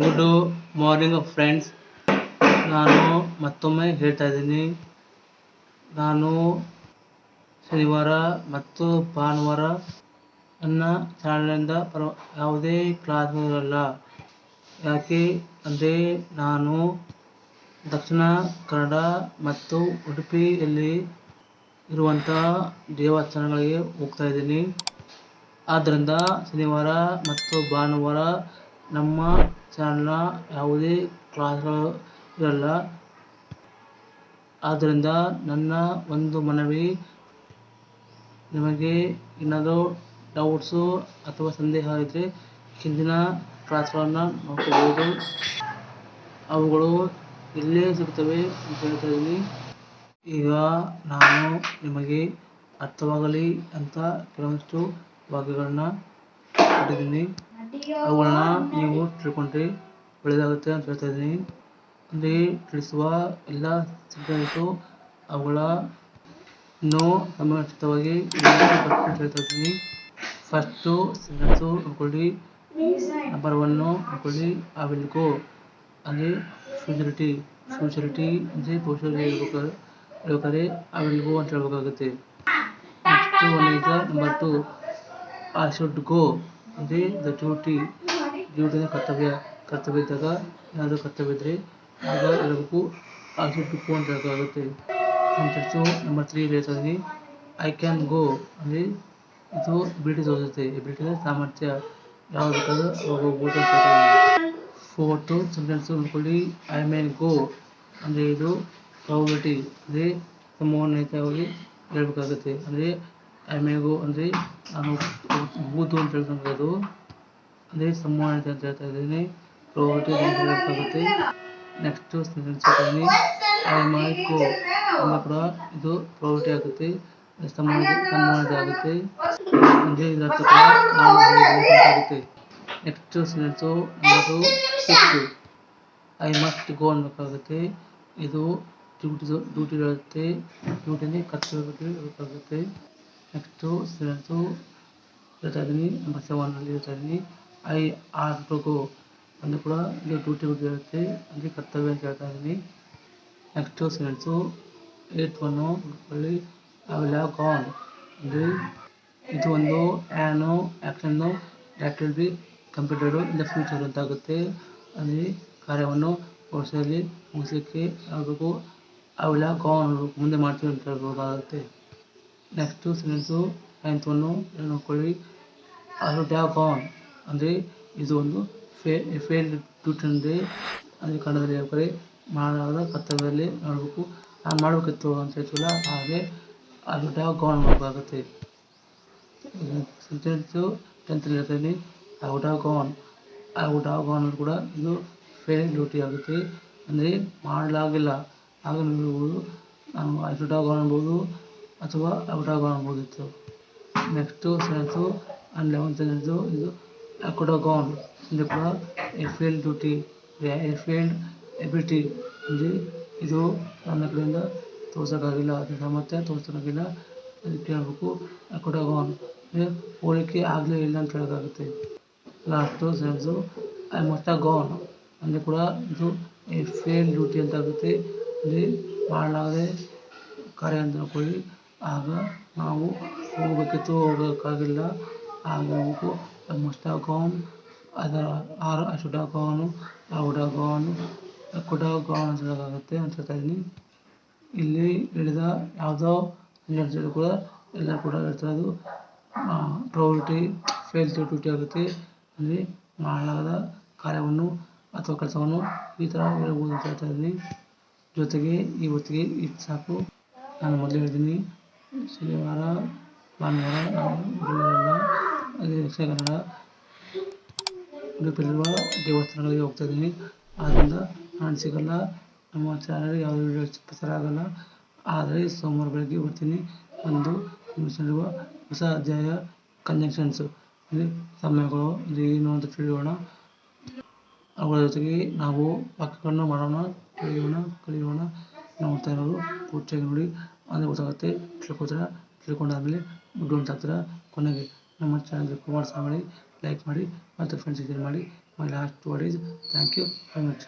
Good morning friends ನಾನು ಮತ್ತೊಮ್ಮೆ ಹೇಳ್ತಾ ಇದ್ದೀನಿ. ನಾನು ಶನಿವಾರ ಮತ್ತು ಭಾನುವಾರ ನನ್ನ ಚಾನಲಿಂದ ಪರ ಯಾವುದೇ ಕ್ಲಾಸ್ ಇರಲ್ಲ ಯಾಕೆ ಅಂದರೆ ನಾನು ದಕ್ಷಿಣ ಕನ್ನಡ ಮತ್ತು ಉಡುಪಿಯಲ್ಲಿ ಇರುವಂಥ ದೇವಸ್ಥಾನಗಳಿಗೆ ಹೋಗ್ತಾ ಇದ್ದೀನಿ. ಆದ್ದರಿಂದ ಶನಿವಾರ ಮತ್ತು ಭಾನುವಾರ ನಮ್ಮ ಚಾನಲ್ನ ಯಾವುದೇ ಕ್ಲಾಸ್ಗಳು ಇರಲ್ಲ ಆದ್ದರಿಂದ ನನ್ನ ಒಂದು ಮನವಿ, ನಿಮಗೆ ಏನಾದರೂ ಡೌಟ್ಸು ಅಥವಾ ಸಂದೇಹ ಇದ್ದರೆ ಹಿಂದಿನ ಕ್ಲಾಸ್ಗಳನ್ನು ನೋಡ್ಕೋಬೋದು ಅವುಗಳು ಇಲ್ಲೇ ಸಿಗ್ತವೆ ಅಂತ ಹೇಳ್ತಾ ಈಗ ನಾನು ನಿಮಗೆ ಅರ್ಥವಾಗಲಿ ಅಂತ ಕೆಲವೊಂದಿಷ್ಟು ವಾಕ್ಯಗಳನ್ನ ಕೊಟ್ಟಿದ್ದೀನಿ. ಅವುಗಳನ್ನ ನೀವು ತಿಳ್ಕೊಂಡ್ರೆ ಒಳ್ಳೆಯದಾಗುತ್ತೆ ಅಂತ ಹೇಳ್ತಾ ಇದ್ದೀನಿ. ಅಂದರೆ ತಿಳಿಸುವ ಎಲ್ಲ ಸೆಂಟೆನ್ಸು ಅವುಗಳ ನೋ ಅಂತ ಹೇಳ್ತಾ ಇದ್ದೀನಿ. ಫಸ್ಟು ಸೆಂಟೆನ್ಸು ಅಂದ್ಕೊಳ್ಳಿ ನಂಬರ್ ಒನ್ನು ನೋಡ್ಕೊಳ್ಳಿ ಐ ವಿಲ್ ಗೋ ಅಂದರೆ ಫ್ಯೂಚರಿಟಿ ಫ್ಯೂಚರಿಟಿ ಅಂದರೆ ಭವಿಷ್ಯದಲ್ಲಿ ಹೇಳ್ಬೇಕಾದ್ರೆ ಹೇಳ್ಬೇಕಾದ್ರೆ ಐ ವಿಲ್ ಗೋ ಅಂತ ಹೇಳ್ಬೇಕಾಗುತ್ತೆ. ಒನ್ ಈಗ number two I should go ಅಂದರೆ ದ ಡ್ಯೂಟಿ ಡ್ಯೂಟಿ ಕರ್ತವ್ಯ ಕರ್ತವ್ಯ ಇದ್ದಾಗ ಏನಾದರೂ ಕರ್ತವ್ಯ ಇದ್ರೆ ಆಗ ಐ ಶುಡ್ ಗೋ ಅಂತ ಹೇಳಬೇಕಾಗುತ್ತೆ ಚರ್ಚು ನಂಬರ್ ತ್ರೀ ಹೇಳ್ತಾ ಇದ್ದೀನಿ ಐ ಕ್ಯಾನ್ ಗೋ ಅಂದರೆ ಇದು ಎಬಿಲಿಟಿ ತೋರಿಸುತ್ತೆ ಎಬಿಲಿಟಿ ಅಂದರೆ ಸಾಮರ್ಥ್ಯ ಯಾವಾಗ ಬೇಕಾದ್ರೂ ಅವಾಗ ಹೋಗ್ಬೋದು ಅಂತ ಫೋರ್ತು ಸೆಂಟೆನ್ಸು ನೋಡ್ಕೊಳ್ಳಿ ಐ ಮೇನ್ ಗೋ ಅಂದರೆ ಇದು ಪ್ರಾಬಬಿಲಿಟಿ ಅಂದರೆ ಸಂಭವನೀಯತೆಯಾಗಿ ಹೇಳಬೇಕಾಗುತ್ತೆ. ಅಂದರೆ ಐ ಮೇ ಗೋ ಅಂದರೆ ನಾನು ಹೋಗ್ಬೋದು ಅಂತ ಹೇಳ್ದಂಗೆ ಅದು ಅಂದರೆ ಸಂಭವನೀಯತೆ ಅಂತ ಹೇಳ್ತಾ ಇದ್ದೀನಿ. ಪ್ರಾಬಬಿಲಿಟಿ ಅಂತ ಹೇಳಬೇಕಾಗುತ್ತೆ ನೆಕ್ಸ್ಟು ಸೆಂಟೆನ್ಸ್ ಹೇಳ್ತೀನಿ. ಐ ಮೈಟ್ ಗೋ ಅಂದರೆ ಕೂಡ ಇದು ಪ್ರಾಬಬಿಲಿಟಿ ಆಗುತ್ತೆ. ಸಂಭವನೀಯತೆ ಸಂಭವನೀಯತೆ ಆಗುತ್ತೆ. ಅಂದರೆ ಇದರ ಅರ್ಥ ಕೂಡ ನಾನು ಆಗುತ್ತೆ next sentence number six I must go ಅನ್ನಬೇಕಾಗುತ್ತೆ ಇದು ಡ್ಯೂಟಿ ಡ್ಯೂಟಿ ಇರುತ್ತೆ. ಡ್ಯೂಟಿ ಅಂದರೆ ಕರ್ತವ್ಯ ಬಗ್ಗೆ ಹೇಳಬೇಕಾಗುತ್ತೆ ನೆಕ್ಸ್ಟು ಸೆಂಟೆನ್ಸು ಹೇಳ್ತಾ ಇದ್ದೀನಿ ನಂಬರ್ ಸೆವೆನಲ್ಲಿ ಹೇಳ್ತಾ ಇದ್ದೀನಿ ಐ ಆರ್ ಟು ಗೋ ಅಂದರೆ ಕೂಡ ಇದು ಡ್ಯೂಟಿ ಬಗ್ಗೆ ಇರುತ್ತೆ ಅಂದರೆ ಕರ್ತವ್ಯ ಅಂತ ಹೇಳ್ತಾ ಇದ್ದೀನಿ ನೆಕ್ಸ್ಟು ಸೆಂಟೆನ್ಸು ಏಟ್ ಒನ್ನು ನೋಡ್ಕೊಳ್ಳಿ ಐ ವಿಲ್ ಹ್ಯಾವ್ ಗಾನ್ ಅಂದರೆ ಇದು ಒಂದು an action that will be computed in the future ಅಂತ ಆಗುತ್ತೆ ಅಂದರೆ ಕಾರ್ಯವನ್ನು ಭವಿಷ್ಯದಲ್ಲಿ ಮುಗಿಸಲಿಕ್ಕೆ ಆಗಬೇಕು ಐ ವಿಲ್ ಹ್ಯಾವ್ ಗಾನ್ ಮುಂದೆ ಮಾಡ್ತೀವಿ ಅಂತ ಹೇಳ್ಬೋದಾಗುತ್ತೆ ನೆಕ್ಸ್ಟು ಸೆಂಟೆನ್ಸು ನೈನ್ತ್ ಒನ್ನು ನೋಡ್ಕೊಳ್ಳಿ ಅದು ಡ್ಯಾಬ್ ಆನ್ ಅಂದರೆ ಇದು ಒಂದು ಫೇ ಫೇಲ್ಡ್ ಡ್ಯೂಟಿ ಅಂದರೆ ಅಂದರೆ ಕನ್ನಡದಲ್ಲಿ ಹೇಳ್ತಾರೆ ಮಾಡಲಾಗದ ಕರ್ತವ್ಯದಲ್ಲಿ ಮಾಡಬೇಕು ನಾನು ಮಾಡಬೇಕಿತ್ತು ಅಂತ ಹೇಳ್ತಿಲ್ಲ, ಹಾಗೆ ಅದು ಡ್ಯಾಗ್ ಆನ್ ಮಾಡಬೇಕಾಗುತ್ತೆ ಸೆಂಟೆನ್ಸು ಟೆಂತಲ್ಲಿ ಹೇಳ್ತೀನಿ I would have gone I would have ಕೂಡ ಇದು ಫೇಲ್ ಡ್ಯೂಟಿ ಆಗುತ್ತೆ. ಅಂದರೆ ಮಾಡಲಾಗಿಲ್ಲ. ಆಗ ನೀವು ಹೇಳ್ಬೋದು ನಾನು ಐ ಶುಡ್ ಅನ್ಬೋದು ಅಥವಾ gone ಅನ್ಬೋದಿತ್ತು next seventh and eleventh sense ಇದು ಐ ಇಲ್ಲಿ ಕೂಡ a fail duty a failed ability, ಇಲ್ಲಿ ಇದು ನನ್ನ ಕಡೆಯಿಂದ ತೋರ್ಸೋಕ್ಕಾಗಿಲ್ಲ ಅದರ ಸಾಮರ್ಥ್ಯ ತೋರ್ಸೋಕ್ಕಾಗಿಲ್ಲ, ಅದಕ್ಕೆ ಹೇಳ್ಬೇಕು ಹ್ಯಾವ್ ಹೋಲಿಕೆ ಆಗಲೇ ಇಲ್ಲ ಅಂತ ಹೇಳೋಕ್ಕಾಗುತ್ತೆ. Last sense I must gone ಅಲ್ಲಿ ಕೂಡ ಇದು ಎ ಫೇಲ್ ಡ್ಯೂಟಿ ಅಂತ ಆಗುತ್ತೆ. ಇಲ್ಲಿ ಮಾಡಲಾಗದೆ ಕಾರ್ಯ ಅಂತ ತಿಳ್ಕೊಳ್ಳಿ ಆಗ ನಾವು ಹೋಗಬೇಕಿತ್ತು ಹೋಗೋಕ್ಕಾಗಿಲ್ಲ ಆಗ ನಾವು ಐ ಮಸ್ಟ್ ಹ್ಯಾವ್ ಗಾನ್ ಅದರ ಆರ್ ಹ್ಯಾವ್ ಗಾನ್ ಅಂತ ಹೇಳ್ತಾ ಇದ್ದೀನಿ ಇಲ್ಲಿ ಹೇಳಿದ ಯಾವುದೋ ಸೆಂಟೆನ್ಸಲ್ಲೂ ಕೂಡ ಎಲ್ಲ ಕೂಡ ಹೇಳ್ತಿರೋದು ಪ್ರೊಬಬಿಲಿಟಿ ಫೇಲ್ ಡ್ಯೂಟಿ ಆಗುತ್ತೆ. ಅಂದರೆ ಮಾಡಲಾಗದ ಕಾರ್ಯವನ್ನು ಅಥವಾ ಕೆಲಸವನ್ನು ಈ ಥರ ಹೇಳ್ಬೋದು ಅಂತ ಹೇಳ್ತಾ ಇದ್ದೀನಿ ಜೊತೆಗೆ ಇವತ್ತಿಗೆ ಇದು ಸಾಕು. ನಾನು ಮೊದಲು ಹೇಳಿದ್ದೀನಿ ಶನಿವಾರ, ಭಾನುವಾರ ಅದೇ ದೇವಸ್ಥಾನಗಳಿಗೆ ಹೋಗ್ತಾ ಇದ್ದೀನಿ. ಆದ್ದರಿಂದ ನಾನು ಸಿಗಲ್ಲ, ನಮ್ಮ ಚಾನಲ್ ಯಾವುದೇ ವಿಡಿಯೋ ಪ್ರಸಾರ ಆಗಲ್ಲ ಆದರೆ ಸೋಮವಾರ ಬೆಳಗ್ಗೆ ಬರ್ತೀನಿ. ಒಂದು ಇಂಗ್ಲೀಷಲ್ಲಿರುವ ಹೊಸ ಅಧ್ಯಾಯ ಕಂಜಂಕ್ಷನ್ಸು ಅಂದರೆ ಸಮಯಗಳು ಅಂದರೆ ಏನು ಅಂತ ತಿಳಿಯೋಣ. ಅವುಗಳ ಜೊತೆಗೆ ನಾವು ವಾಕ್ಯಗಳನ್ನು ಮಾಡೋಣ, ತಿಳಿಯೋಣ, ಕಲಿಯೋಣ. ನೋಡ್ತಾ ಇರೋರು ಪೂರ್ತಿಯಾಗಿ ನೋಡಿ. ಅಂದರೆ ಗೊತ್ತಾಗುತ್ತೆ ತಿಳ್ಕೊತೀರಾ ತಿಳ್ಕೊಂಡಾದಮೇಲೆ ದುಡ್ಡು ಹಾಕ್ತೀರ ಕೊನೆಗೆ ನಮ್ಮ ಚಾನಲ್ಗೆ ಕುಮಾರ್ ಮಾಡಿ ಲೈಕ್ ಮಾಡಿ ಮತ್ತು ಫ್ರೆಂಡ್ಸಿಗೆ ಶೇರ್ ಮಾಡಿ. My last word is thank you very much.